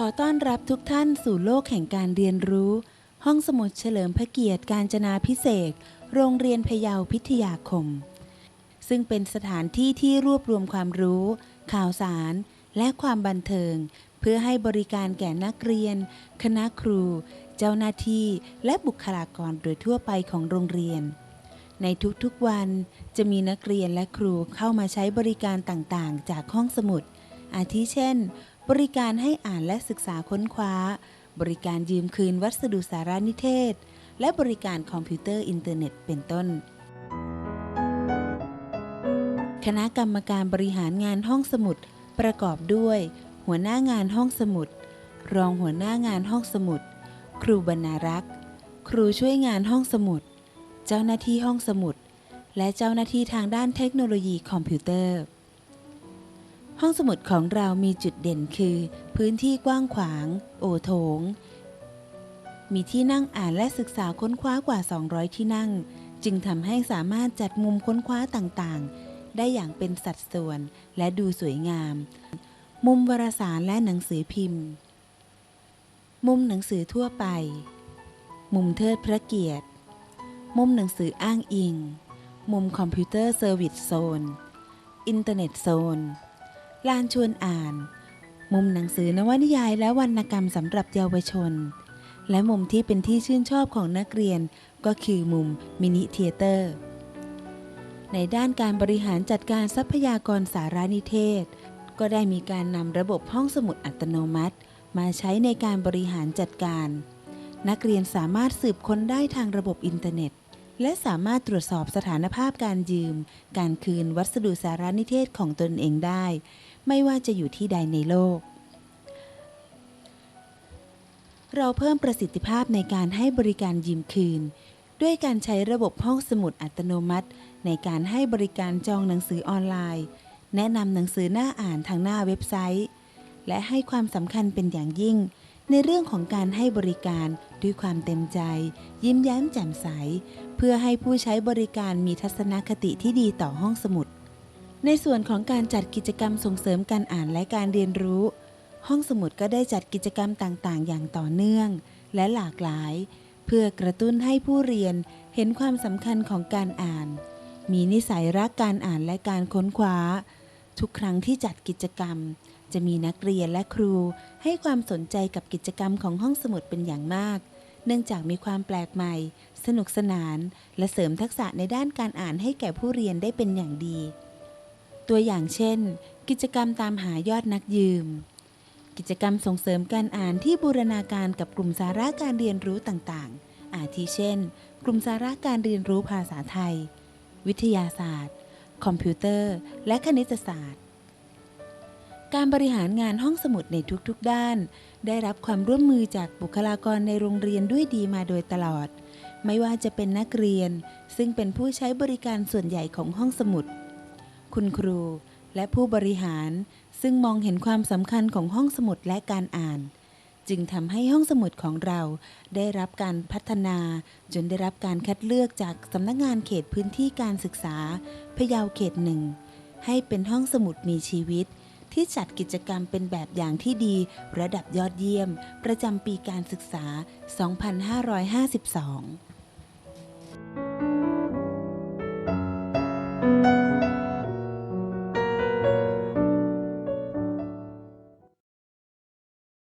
ขอต้อนรับทุกท่านสู่โลกแห่งการเรียนรู้ ห้องสมุดเฉลิมพระเกียรติการจนาพิเศษ โรงเรียนพยาวพิทยาคม ซึ่งเป็นสถานที่ที่รวบรวมความรู้ ข่าวสาร และความบันเทิง เพื่อให้บริการแก่นักเรียน คณะครู เจ้าหน้าที่ และบุคลากรโดยทั่วไปของโรงเรียน ในทุกๆวันจะมีนักเรียนและครูเข้ามาใช้บริการต่างๆ จากห้องสมุด อาทิเช่น บริการให้อ่านและศึกษาค้นคว้า บริการยืมคืนวัสดุสารนิเทศ และบริการคอมพิวเตอร์อินเทอร์เน็ตเป็นต้น คณะกรรมการบริหารงานห้องสมุด ประกอบด้วย หัวหน้างานห้องสมุด รองหัวหน้างานห้องสมุด ครูบรรณารักษ์ ครูช่วยงานห้องสมุด เจ้าหน้าที่ห้องสมุด และเจ้าหน้าที่ทางด้านเทคโนโลยีคอมพิวเตอร์ ห้องสมุดของเรามีจุดเด่นคือ พื้นที่กว้างขวาง โอโถง มีที่นั่งอ่านและศึกษาค้นคว้ากว่า 200 ที่นั่ง จึงทำให้สามารถจัดมุมค้นคว้าต่างๆ ได้อย่างเป็นสัดส่วนและดูสวยงาม มุมวารสารและหนังสือพิมพ์ มุมหนังสือทั่วไป มุมเทิดพระเกียรติ มุมหนังสืออ้างอิง มุมคอมพิวเตอร์เซอร์วิสโซน อินเทอร์เน็ตโซน ลานชวนอ่าน มุมหนังสือนวนิยายและวรรณกรรมสำหรับเยาวชน และมุมที่เป็นที่ชื่นชอบของนักเรียนก็คือมุมมินิเทเตอร์ ในด้านการบริหารจัดการทรัพยากรสารนิเทศ ก็ได้มีการนำระบบห้องสมุดอัตโนมัติ มาใช้ในการบริหารจัดการ นักเรียนสามารถสืบค้นได้ทางระบบอินเทอร์เน็ตและสามารถตรวจสอบสถานภาพการยืม การคืนวัสดุสารนิเทศของตนเองได้ ไม่ว่าจะอยู่ที่ใดในโลก เราเพิ่มประสิทธิภาพในการให้บริการยืมคืน ด้วยการใช้ระบบห้องสมุดอัตโนมัติ ในการให้บริการจองหนังสือออนไลน์ แนะนำหนังสือหน้าอ่านทางหน้าเว็บไซต์ และให้ความสำคัญเป็นอย่างยิ่ง ในเรื่องของการให้บริการด้วยความเต็มใจ ยิ้มแย้มแจ่มใส เพื่อให้ผู้ใช้บริการมีทัศนคติที่ดีต่อห้องสมุด ในส่วนของการจัดกิจกรรมส่งเสริมการอ่านและการเรียนรู้ ห้องสมุดก็ได้จัดกิจกรรมต่างๆ อย่างต่อเนื่อง และหลากหลาย เพื่อกระตุ้นให้ผู้เรียนเห็นความสำคัญของการอ่าน มีนิสัยรักการอ่านและการค้นคว้า ทุกครั้งที่จัดกิจกรรม จะมีนักเรียนและครูให้ความสนใจกับกิจกรรมของห้องสมุดเป็นอย่างมาก เนื่องจากมีความแปลกใหม่ สนุกสนาน และเสริมทักษะในด้านการอ่านให้แก่ผู้เรียนได้เป็นอย่างดี ตัวอย่างเช่น กิจกรรมตามหายอดนักยืม กิจกรรมส่งเสริมการอ่านที่บูรณาการกับกลุ่มสาระการเรียนรู้ต่างๆ อาทิเช่น กลุ่มสาระการเรียนรู้ภาษาไทย วิทยาศาสตร์ คอมพิวเตอร์ และคณิตศาสตร์ การบริหารงานห้องสมุดในทุกๆด้าน ได้รับความร่วมมือจากบุคลากรในโรงเรียนด้วยดีมาโดยตลอด ไม่ว่าจะเป็นนักเรียน ซึ่งเป็นผู้ใช้บริการส่วนใหญ่ของห้องสมุด คุณครู และผู้บริหาร ซึ่งมองเห็นความสำคัญของห้องสมุดและการอ่าน จึงทำให้ห้องสมุดของเราได้รับการพัฒนา จนได้รับการคัดเลือกจากสำนักงานเขตพื้นที่การศึกษา พะเยาเขตหนึ่ง ให้เป็นห้องสมุดมีชีวิต ที่จัดกิจกรรมเป็นแบบอย่างที่ดี ระดับยอดเยี่ยม ประจำปีการศึกษา 2552